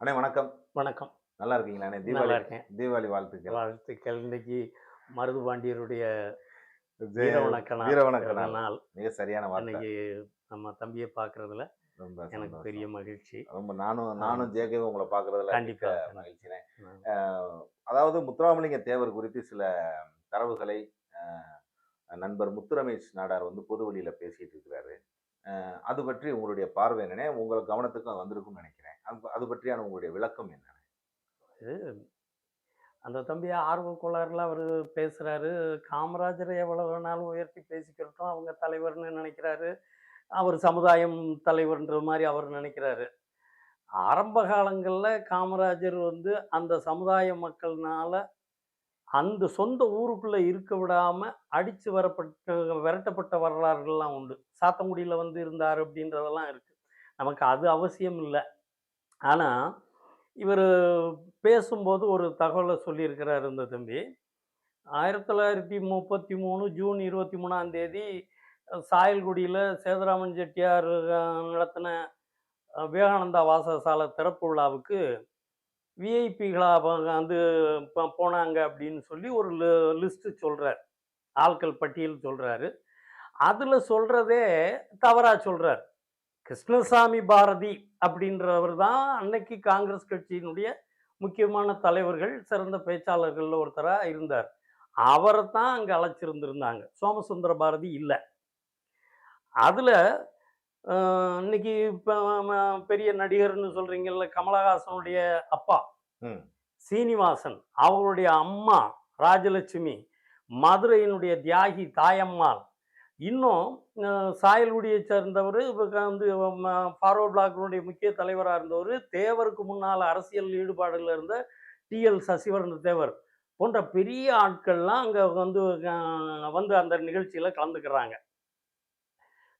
அண்ணே வணக்கம். வணக்கம். நல்லா இருக்கீங்களா அண்ணே? தீபாவளி இருக்கேன். தீபாவளி வாழ்த்துக்கள். வாழ்த்துக்கள். இன்னைக்கு மருது பாண்டியருடைய நாள். மிக சரியான வார்த்தை. இன்னைக்கு நம்ம தம்பியை பார்க்கறதுல ரொம்ப எனக்கு. பெரிய மகிழ்ச்சி. ரொம்ப நானும் நானும் ஜேகேவும் உங்களை பார்க்கறதுல கண்டிப்பா. மிக்க மகிழ்ச்சினே அதாவது முத்துராமலிங்க தேவர் குறித்து சில தரவுகளை நண்பர் முத்துரமேஷ் நாடார் வந்து பொது வழியில பேசிட்டு இருக்கிறாரு. அது பற்றி உங்களுடைய பார்வை என்னன்னே உங்கள் கவனத்துக்கும் வந்திருக்கும்னு நினைக்கிறேன். அது- அது பற்றியான உங்களுடைய விளக்கம் என்ன? அந்த தம்பி ஆர்வ கோளாறுல அவர் பேசுறாரு. காமராஜரை எவ்வளவு வேணாலும் உயர்த்தி பேசிக்கிறட்டும் அவங்க தலைவர்னு நினைக்கிறாரு. அவர் சமுதாயம் தலைவர்ன்ற மாதிரி அவர் நினைக்கிறாரு. ஆரம்ப காலங்களில் காமராஜர் வந்து அந்த சமுதாய மக்கள்னால அந்த சொந்த ஊருக்குள்ளே இருக்க விடாமல் அடித்து வரப்பட்ட விரட்டப்பட்ட வரலாறுகள்லாம் உண்டு. சாத்தங்குடியில் வந்து இருந்தார் அப்படின்றதெல்லாம் இருக்குது நமக்கு அது அவசியம் இல்லை. ஆனால் இவர் பேசும்போது ஒரு தகவலை சொல்லியிருக்கிறார் இந்த தம்பி. ஆயிரத்தி தொள்ளாயிரத்தி முப்பத்தி மூணு ஜூன் இருபத்தி மூணாம் தேதி சாயல்குடியில் சேதுராமன் செட்டியார் நடத்தின விவேகானந்தா வாசகசாலை திறப்பு விழாவுக்கு விஐபிகளாக வந்து போனாங்க அப்படின்னு சொல்லி ஒரு லிஸ்ட்டு சொல்கிறார் ஆட்கள் பட்டியல் சொல்கிறாரு அதில் சொல்கிறதே தவறாக சொல்கிறார் கிருஷ்ணசாமி பாரதி அப்படின்றவர் தான் அன்னைக்கு காங்கிரஸ் கட்சியினுடைய முக்கியமான தலைவர்கள் சிறந்த பேச்சாளர்களில் ஒருத்தராக இருந்தார். அவரை தான் அங்கே அழைச்சிருந்திருந்தாங்க. சோமசுந்தர பாரதி இல்லை. அதில் இன்னைக்கு இப்போ பெரிய நடிகர்னு சொல்கிறீங்கல்ல கமலஹாசனுடைய அப்பா. சீனிவாசன் அவருடைய அம்மா ராஜலட்சுமி மதுரையினுடைய தியாகி தாயம்மாள் இன்னும் சாயல்குடியை சேர்ந்தவர் இப்போ வந்து ஃபார்வர்ட் பிளாக்கினுடைய முக்கிய தலைவராக இருந்தவர் தேவருக்கு முன்னால் அரசியல் ஈடுபாடில் இருந்த டிஎல் சசிவரன் தேவர் போன்ற பெரிய ஆட்கள்லாம் அங்கே வந்து வந்து அந்த நிகழ்ச்சியில் கலந்துக்கிறாங்க.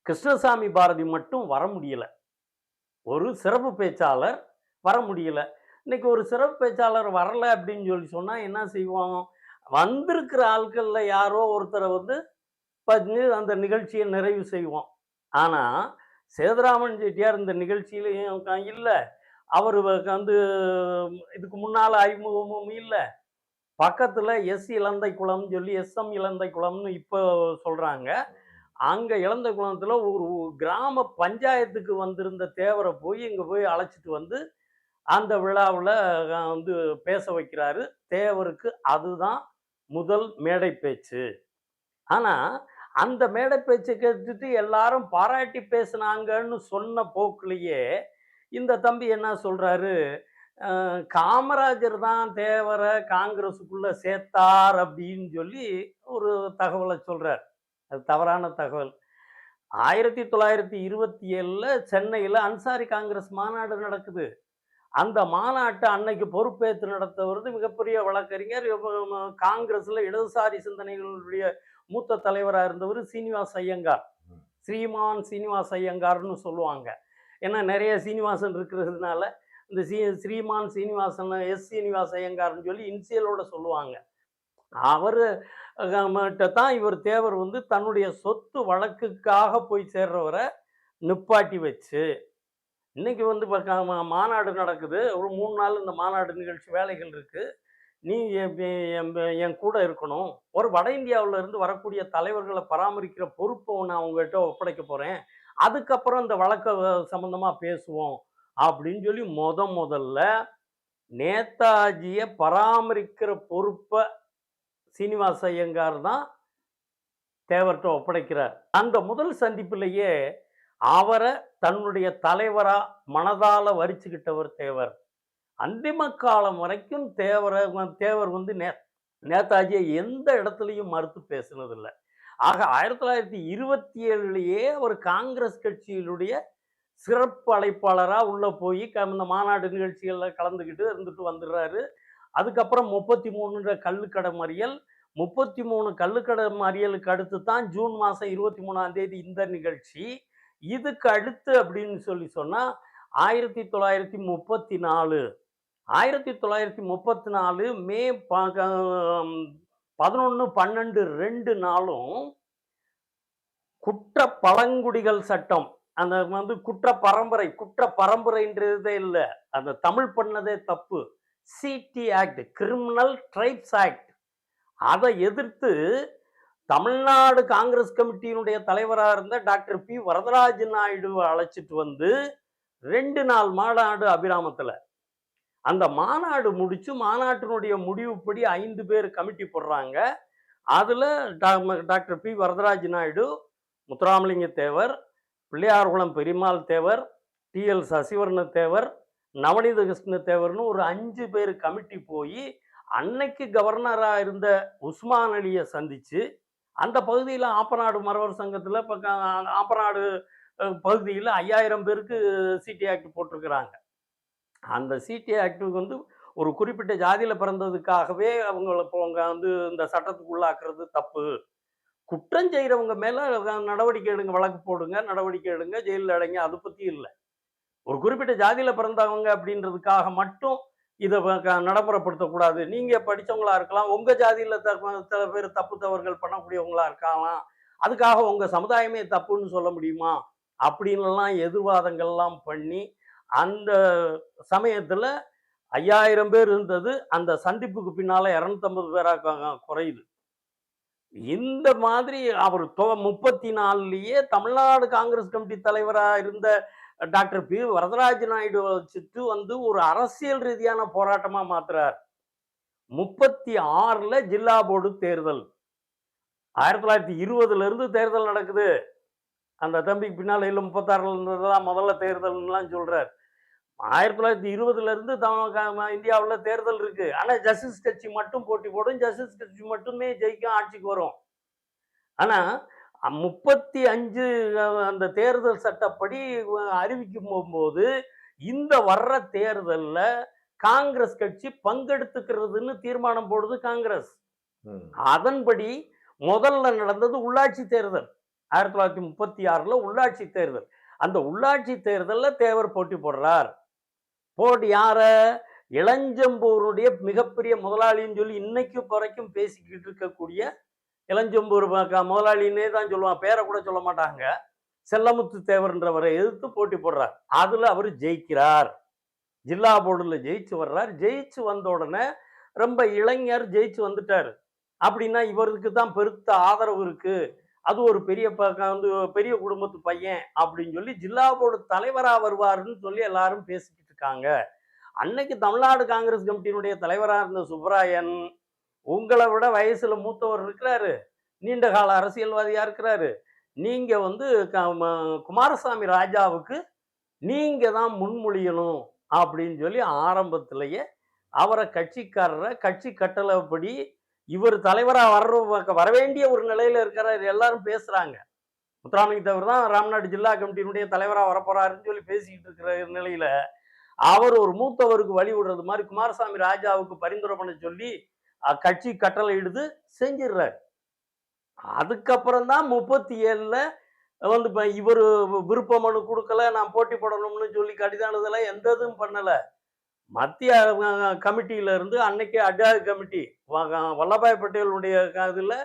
கிருஷ்ணசாமி பாரதி மட்டும் வர முடியல. ஒரு சிறப்பு பேச்சாளர் வர முடியல. இன்னைக்கு ஒரு சிறப்பு பேச்சாளர் வரல அப்படின்னு சொல்லி சொன்னால் என்ன செய்வோம் வந்திருக்கிற ஆட்களில் யாரோ ஒருத்தரை வந்து பஞ்சு அந்த நிகழ்ச்சியை நிறைவு செய்வோம். ஆனால் சேதுராமன் செட்டியார் இந்த நிகழ்ச்சியிலையும் இல்லை. அவர் வந்து இதுக்கு முன்னால் அறிமுகமும் இல்லை. பக்கத்தில் எஸ் இலந்தை குளம்னு சொல்லி எஸ்எம் இலந்தை குளம்னு இப்போ சொல்கிறாங்க அங்கே இலந்தை குளத்தில் ஒரு கிராம பஞ்சாயத்துக்கு வந்திருந்த தேவரை போய் இங்கே போய் அழைச்சிட்டு வந்து அந்த விழாவில் வந்து பேச வைக்கிறாரு. தேவருக்கு அதுதான் முதல் மேடை பேச்சு. ஆனால் அந்த மேடை பேச்சை கேட்டுட்டு எல்லாரும் பாராட்டி பேசுனாங்கன்னு சொன்ன போக்குலேயே இந்த தம்பி என்ன சொல்கிறாரு காமராஜர் தான் தேவரை காங்கிரஸுக்குள்ளே சேர்த்தார் அப்படின்னு சொல்லி ஒரு தகவலை சொல்கிறார் அது தவறான தகவல். ஆயிரத்தி தொள்ளாயிரத்தி இருபத்தி ஏழில் சென்னையில் அன்சாரி காங்கிரஸ் மாநாடு நடக்குது. அந்த மாநாட்டை அன்னைக்கு பொறுப்பேற்று நடத்துவது மிகப்பெரிய வழக்கறிஞர் காங்கிரஸில் இடதுசாரி சிந்தனைகளுடைய மூத்த தலைவராக இருந்தவர் சீனிவாஸ் ஐயங்கார். ஸ்ரீமான் சீனிவாஸ் ஐயங்கார்னு சொல்லுவாங்க. ஏன்னா நிறைய சீனிவாசன் இருக்கிறதுனால இந்த சீ ஸ்ரீமான் சீனிவாசன் எஸ் சீனிவாஸ் ஐயங்கார்னு சொல்லி இன்சியலோட சொல்லுவாங்க. அவர் தான் இவர் தேவர் வந்து தன்னுடைய சொத்து வழக்குக்காக போய் சேர்றவரை நிப்பாட்டி வச்சு. இன்னைக்கு வந்து மாநாடு நடக்குது. ஒரு மூணு நாள் இந்த மாநாடு நிகழ்ச்சி வேலைகள் இருக்கு. நீ என் என் என் கூட இருக்கணும். ஒரு வட இந்தியாவில இருந்து வரக்கூடிய தலைவர்களை பராமரிக்கிற பொறுப்பை நான் அவங்ககிட்ட ஒப்படைக்க போறேன். அதுக்கப்புறம் இந்த வழக்க சம்பந்தமா பேசுவோம். அப்படின்னு சொல்லி முத முதல்ல நேதாஜியை பராமரிக்கிற பொறுப்பை சீனிவாச ஐயங்கார் தான் தேவர்கிட்ட ஒப்படைக்கிறார். அந்த முதல் சந்திப்பிலேயே அவரை தன்னுடைய தலைவரா மனதால வரிச்சுக்கிட்டவர் தேவர். அந்திம காலம் வரைக்கும் தேவரை தேவர் வந்து நே நேதாஜியை எந்த இடத்துலையும் மறுத்து பேசினதில்லை. ஆக ஆயிரத்தி தொள்ளாயிரத்தி இருபத்தி ஏழுலேயே அவர் காங்கிரஸ் கட்சியினுடைய சிறப்பு அழைப்பாளராக உள்ளே போய் க- இந்த மாநாடு நிகழ்ச்சிகளில் கலந்துக்கிட்டு இருந்துட்டு வந்துடுறாரு. அதுக்கப்புறம் முப்பத்தி மூணுன்ற கல்லுக்கடை மறியல் முப்பத்தி மூணு கல்லுக்கடை மறியலுக்கு அடுத்து தான் ஜூன் மாதம் இருபத்தி மூணாம் தேதி இந்த நிகழ்ச்சி. இதுக்கு அடுத்து அப்படின்னு சொல்லி சொன்னால் ஆயிரத்தி தொள்ளாயிரத்தி முப்பத்தி நாலு ஆயிரத்தி தொள்ளாயிரத்தி முப்பத்தி நாலு மே பதினொன்று பன்னெண்டு ரெண்டு நாளும் குற்ற பழங்குடிகள் சட்டம். அந்த வந்து குற்ற பரம்பரை குற்ற பரம்பரைன்றதே இல்லை. அந்த தமிழ் பண்ணதே தப்பு. CT act criminal tribes act அதை எதிர்த்து தமிழ்நாடு காங்கிரஸ் கமிட்டியினுடைய தலைவராக இருந்த டாக்டர் பி. வரதராஜ நாயுடுவை அழைச்சிட்டு வந்து ரெண்டு நாள் மாநாடு அபிராமத்தில் அந்த மாநாடு முடிச்சு மாநாட்டினுடைய முடிவுப்படி ஐந்து பேர் கமிட்டி போடுறாங்க. அதில் doctor P. Varadaraj Naidu Muthuramalinga Thevar Pillayarkulam Perumal Thevar TL Sasivarna Thevar Navaneetha Krishna தேவர்னு ஒரு அஞ்சு பேர் கமிட்டி போய் அன்னைக்கு கவர்னராக இருந்த உஸ்மான் அலியை சந்தித்து அந்த பகுதியில் ஆப்பநாடு மறவர் சங்கத்தில் இப்போ ஆப்பநாடு பகுதியில் ஐயாயிரம் பேருக்கு சிடி ஆக்ட் போட்டிருக்கிறாங்க. அந்த சிடி ஆக்டுக்கு வந்து ஒரு குறிப்பிட்ட ஜாதியில் பிறந்ததுக்காகவே அவங்கள இப்போ அவங்க வந்து இந்த சட்டத்துக்கு உள்ளாக்குறது தப்பு. குற்றம் செய்கிறவங்க மேலே நடவடிக்கை எடுங்க வழக்கு போடுங்க நடவடிக்கை எடுங்க ஜெயிலில் அடைங்க அதை பற்றி இல்லை. ஒரு குறிப்பிட்ட ஜாதியில் பிறந்தவங்க அப்படின்றதுக்காக மட்டும் இதை நடைமுறைப்படுத்தக்கூடாது. நீங்கள் படித்தவங்களா இருக்கலாம் உங்கள் ஜாதியில் த சில பேர் தப்பு தவறுகள் பண்ணக்கூடியவங்களா இருக்கலாம். அதுக்காக உங்கள் சமுதாயமே தப்புன்னு சொல்ல முடியுமா? அப்படின்லாம் எதிர்வாதங்கள்லாம் பண்ணி அந்த சமயத்தில் ஐயாயிரம் பேர் இருந்தது. அந்த சந்திப்புக்கு பின்னால் இரநூத்தம்பது பேராக குறையுது. இந்த மாதிரி அவர் தொ முப்பத்தி நாலுலேயே தமிழ்நாடு காங்கிரஸ் கமிட்டி தலைவராக இருந்த டாக்டர் பி வரதராஜ நாயுடு வச்சுட்டு வந்து ஒரு அரசியல் ரீதியான போராட்டமாக மாத்துறார். முப்பத்தி ஆறில் ஜில்லா போர்டு தேர்தல். ஆயிரத்தி தொள்ளாயிரத்தி இருபதுலேருந்து தேர்தல் நடக்குது. அந்த தம்பிக்கு பின்னால் இல்லை முப்பத்தாறுல இருந்ததுலாம் முதல்ல தேர்தல்னுலாம் சொல்றார். ஆயிரத்தி தொள்ளாயிரத்தி இருபதுல இருந்து இந்தியாவில் தேர்தல் இருக்கு. ஆனால் ஜஸ்டிஸ் கட்சி மட்டும் போட்டி போடும் ஜஸ்டிஸ் கட்சி மட்டுமே ஜெயிக்கும் ஆட்சிக்கு வரும். ஆனால் முப்பத்தி அஞ்சு அந்த தேர்தல் சட்டப்படி அறிவிக்கும் போகும்போது இந்த வர்ற தேர்தலில் காங்கிரஸ் கட்சி பங்கெடுத்துக்கிறதுன்னு தீர்மானம் போடுது காங்கிரஸ். அதன்படி முதல்ல நடந்தது உள்ளாட்சி தேர்தல். ஆயிரத்தி தொள்ளாயிரத்தி முப்பத்தி ஆறில் உள்ளாட்சி தேர்தல். அந்த உள்ளாட்சி தேர்தலில் தேவர் போட்டி போடுறார். போட்டி யாரை? இளஞ்சம்பூருடைய மிகப்பெரிய முதலாளின்னு சொல்லி இன்னைக்கு வரைக்கும் பேசிக்கிட்டு இருக்கக்கூடிய இளஞ்சம்பூர் முதலாளின்னே தான் சொல்லுவான் பேரை கூட சொல்ல மாட்டாங்க. செல்லமுத்து தேவர்ன்றவரை எதிர்த்து போட்டி போடுறார். அதில் அவர் ஜெயிக்கிறார். ஜில்லா போர்டில் ஜெயிச்சு வர்றார். ஜெயிச்சு வந்த உடனே ரொம்ப இளைஞர் ஜெயிச்சு வந்துட்டார். அப்படின்னா இவருக்கு தான் பெருத்த ஆதரவு இருக்குது அது ஒரு பெரிய வந்து பெரிய குடும்பத்து பையன் அப்படின்னு சொல்லி ஜில்லா போர்டு தலைவரா வருவாருன்னு சொல்லி எல்லாரும் பேசிக்கிட்டு இருக்காங்க. அன்னைக்கு தமிழ்நாடு காங்கிரஸ் கமிட்டியினுடைய தலைவராக இருந்த சுப்பராயன் உங்களை விட வயசுல மூத்தவர் இருக்கிறாரு. நீண்ட கால அரசியல்வாதியா இருக்கிறாரு. நீங்க வந்து க- ம- குமாரசாமி ராஜாவுக்கு நீங்க தான் முன்மொழியணும் அப்படின்னு சொல்லி ஆரம்பத்திலேயே அவரை கட்சிக்காரரை கட்சி கட்டளைப்படி இவர் தலைவராக வர்ற வர வேண்டிய ஒரு நிலையில இருக்கிறார். எல்லாரும் பேசுறாங்க. முத்துராமலிங்க தேவர் தான் ராம்நாடு ஜில்லா கமிட்டியினுடைய தலைவராக வரப்போறாருன்னு சொல்லி பேசிக்கிட்டு இருக்கிற நிலையில அவர் ஒரு மூத்தவருக்கு வழி விடுறது மாதிரி குமாரசாமி ராஜாவுக்கு பரிந்துரை பண்ண சொல்லி கட்சி கட்டளை இடுது செஞ்சிடுறாரு. அதுக்கப்புறம் தான் முப்பத்தி ஏழுல வந்து இப்போ இவர் விருப்ப மனு கொடுக்கல நான் போட்டி போடணும்னு சொல்லி கடிதம் எந்த இதுவும் பண்ணல. மத்திய அஹ், கமிட்டியில இருந்து அன்னைக்கு அட்ஜாக் கமிட்டி வ- வல்லபாய் பட்டேலுடைய இதில்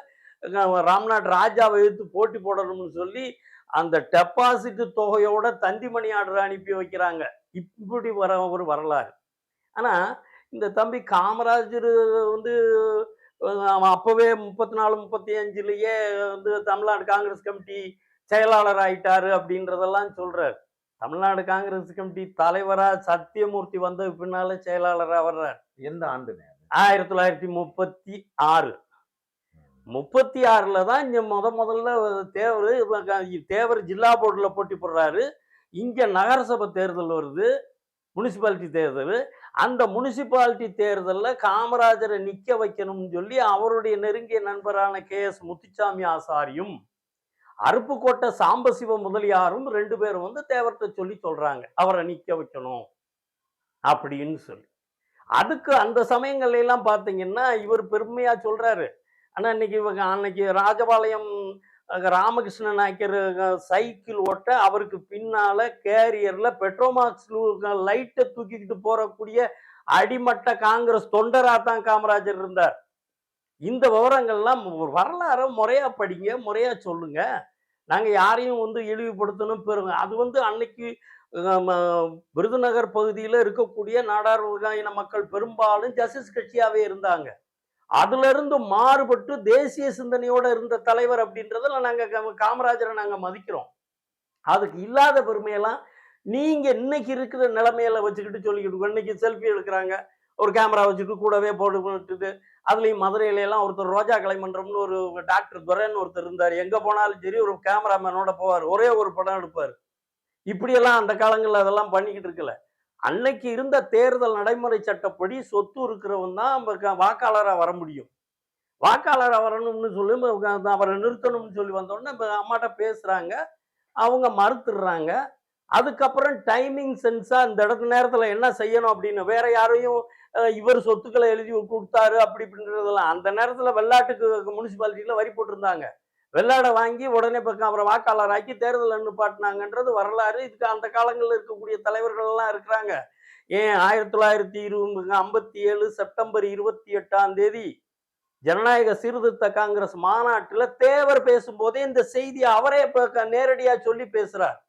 ராம்நாத் ராஜாவை எதிர்த்து போட்டி போடணும்னு சொல்லி அந்த டெபாசிட் தொகையோட தந்திமணி ஆர்டர் அனுப்பி வைக்கிறாங்க. இப்படி வர ஒரு வரலாறு. ஆனா இந்த தம்பி காமராஜர் வந்து அவன் அப்பவே முப்பத்தி நாலு முப்பத்தி அஞ்சுலயே வந்து தமிழ்நாடு காங்கிரஸ் கமிட்டி செயலாளர் ஆயிட்டாரு அப்படின்றதெல்லாம் சொல்றாரு. தமிழ்நாடு காங்கிரஸ் கமிட்டி தலைவரா சத்தியமூர்த்தி வந்த பின்னால செயலாளரா வர்றார். எந்த ஆண்டுனே ஆயிரத்தி தொள்ளாயிரத்தி முப்பத்தி ஆறு. முப்பத்தி ஆறுல தான் இங்க முத முதல்ல தேவர் தேவர் ஜில்லா போர்டுல போட்டி போடுறாரு. இங்க நகரசபை தேர்தல் வருது முனிசிபாலிட்டி தேர்தல். அந்த முனிசிபாலிட்டி தேர்தலில் காமராஜரை நிக்க வைக்கணும்னு சொல்லி அவருடைய நெருங்கிய நண்பரான கே எஸ் முத்துச்சாமி ஆசாரியும் அருப்புக்கோட்டை சாம்பசிவ முதலியாரும் ரெண்டு பேரும் வந்து தேவர்கிட்ட சொல்லி சொல்றாங்க அவரை நிற்க வைக்கணும் அப்படின்னு சொல்லி. அதுக்கு அந்த சமயங்கள்ல எல்லாம் பார்த்தீங்கன்னா இவர் பெருமையா சொல்றாரு. ஆனால் இன்னைக்கு இவங்க அன்னைக்கு ராஜபாளையம் ராமகிருஷ்ண நாயக்கர் சைக்கிள் ஓட்ட அவருக்கு பின்னால கேரியர்ல பெட்ரோமாக்ஸ் லைட்டை தூக்கிக்கிட்டு போறக்கூடிய அடிமட்ட காங்கிரஸ் தொண்டராக தான் காமராஜர் இருந்தார். இந்த விவரங்கள்லாம் ஒரு வரலாறை முறையாக படிங்க முறையாக சொல்லுங்க. நாங்கள் யாரையும் வந்து இழிவுபடுத்தணும் பெறுங்க அது வந்து அன்னைக்கு விருதுநகர் பகுதியில் இருக்கக்கூடிய நாடார் இன மக்கள் பெரும்பாலும் ஜஸ்டிஸ் கட்சியாகவே இருந்தாங்க. அதிலிருந்து மாறுபட்டு தேசிய சிந்தனையோடு இருந்த தலைவர் அப்படின்றதில் நாங்கள் காமராஜரை நாங்கள் மதிக்கிறோம். அதுக்கு இல்லாத பெருமையெல்லாம் நீங்கள் இன்னைக்கு இருக்கிற நிலைமையில வச்சுக்கிட்டு சொல்லிக்கிட்டு இன்னைக்கு செல்ஃபி எடுக்கிறாங்க. ஒரு கேமரா வச்சுட்டு கூடவே போட்டு போட்டுட்டு அதுலேயும் மதுரையிலலாம் ஒருத்தர் ரோஜா கலைமன்றம்னு ஒரு டாக்டர் துரைன்னு ஒருத்தர் இருந்தார். எங்கே போனாலும் சரி ஒரு கேமராமேனோட போவார். ஒரே ஒரு படம் எடுப்பார். இப்படியெல்லாம் அந்த காலங்களில் அதெல்லாம் பண்ணிக்கிட்டு இருக்கல. அன்னைக்கு இருந்த தேர்தல் நடைமுறை சட்டப்படி சொத்து இருக்கிறவன் தான் நம்ம வாக்காளராக வர முடியும். வாக்காளராக வரணும்னு சொல்லி அவரை நிறுத்தணும்னு சொல்லி வந்தோடனே இப்போ அம்மாட்ட பேசுகிறாங்க அவங்க மறுத்துடுறாங்க. அதுக்கப்புறம் டைமிங் சென்ஸா இந்த இடத்து நேரத்துல என்ன செய்யணும் அப்படின்னு வேற யாரையும் இவர் சொத்துக்களை எழுதி கொடுத்தாரு அப்படி இப்படின்றதெல்லாம். அந்த நேரத்துல வெள்ளாட்டுக்கு முனிசிபாலிட்டியில வரி போட்டிருந்தாங்க. வெள்ளாடை வாங்கி உடனே பக்கம் அப்புறம் வாக்காளர் ஆக்கி தேர்தல் நிப்பாட்டினாங்கன்றது வரலாறு. இதுக்கு அந்த காலங்களில் இருக்கக்கூடிய தலைவர்கள் எல்லாம் இருக்கிறாங்க. ஏன் ஆயிரத்தி தொள்ளாயிரத்தி இருபது ஐம்பத்தி ஏழு செப்டம்பர் இருபத்தி எட்டாம் தேதி ஜனநாயக சீர்திருத்த காங்கிரஸ் மாநாட்டில் தேவர் பேசும்போதே இந்த செய்தியை அவரே நேரடியாக சொல்லி பேசுறார்.